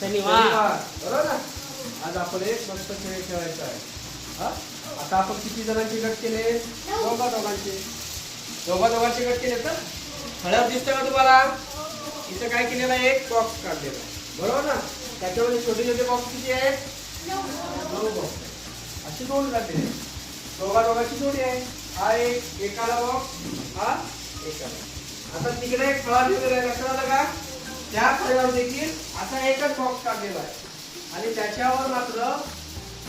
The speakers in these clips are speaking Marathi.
शनिवार. बरोबर आज आपण एक मस्त खेळ खेळायचा आहे. हा? आता आपण किती जणांचे गट केले? दोघा दोघांचे. दोघा दोघांचे गट केले तर हळद दिसतं का तुम्हाला? इथं काय केलेलं आहे? एक बॉक्स काढलेला बरोबर ना? त्याच्यामध्ये छोटे छोटे बॉक्स किती आहेत? नऊ अशी दोन जाते. दोघा दोघांची जोडी आहे. हा एक एकाला बॉक्स हा एकाला. आता तिकडे एक फळा दिलेला आहे लक्षात का? त्या फळ्यावर देखील असा एकच बॉक्स काढलेला आहे. आणि त्याच्यावर मात्र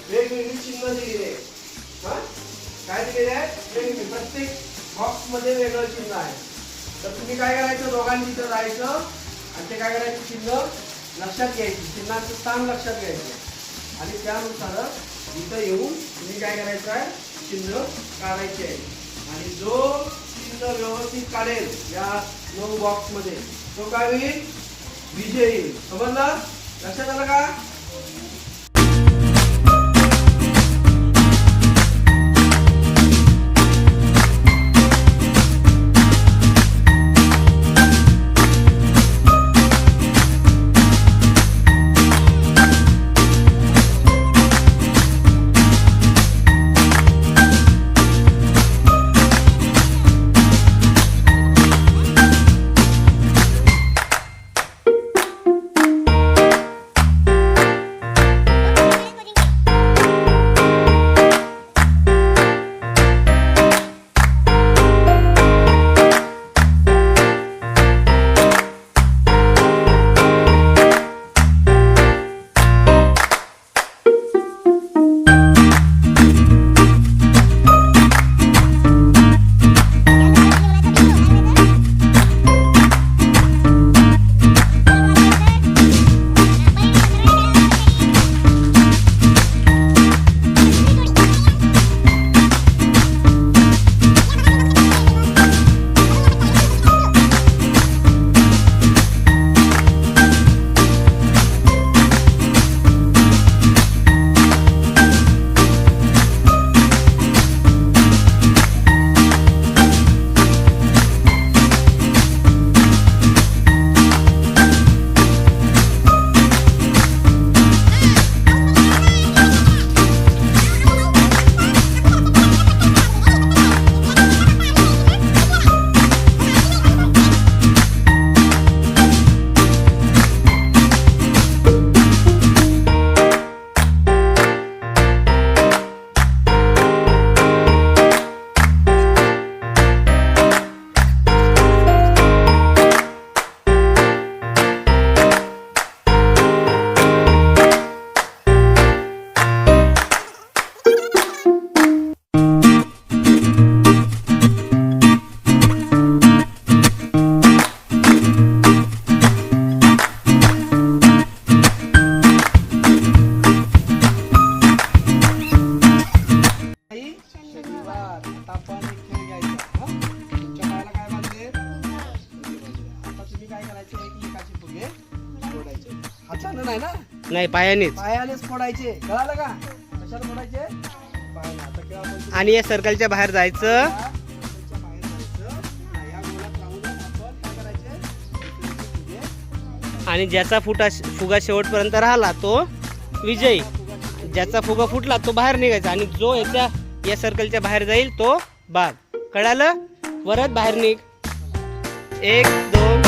वेगवेगळी चिन्ह दिलेली आहे हा? काय दिलेले आहे वेगवेगळी. प्रत्येक बॉक्समध्ये वेगळं चिन्ह आहे. तर तुम्ही काय करायचं? दोघांनी इथं जायचं आणि ते काय करायचं? चिन्ह लक्षात घ्यायची. चिन्हाचं स्थान लक्षात घ्यायचं. आणि त्यानुसार इथं येऊन तुम्ही काय करायचं आहे? चिन्ह काढायचे आहे. आणि जो चिन्ह व्यवस्थित काढेल या नऊ बॉक्समध्ये तो काय होईल? विजयी समजलं लक्षात आलं नाही ना? नाही पायानेच. पायानेच फोडायचे. कळालं का? कशाला फोडायचे? पायाने. आता किंवा आपण आणि या सर्कलच्या बाहेर जायचं. त्याच्या बाहेर जायचं. या गोलात राहूनच आपण काय करायचे? एकमेकाचे फुगे आणि ज्याचा फुटा फुगा शेवटपर्यंत राहिला तो विजयी. ज्याचा फुगा फुटला तो बाहेर निघायचा. आणि जो याच्या या सर्कलच्या बाहेर जाईल तो बाद कळालं? परत बाहेर निघ. एक दोन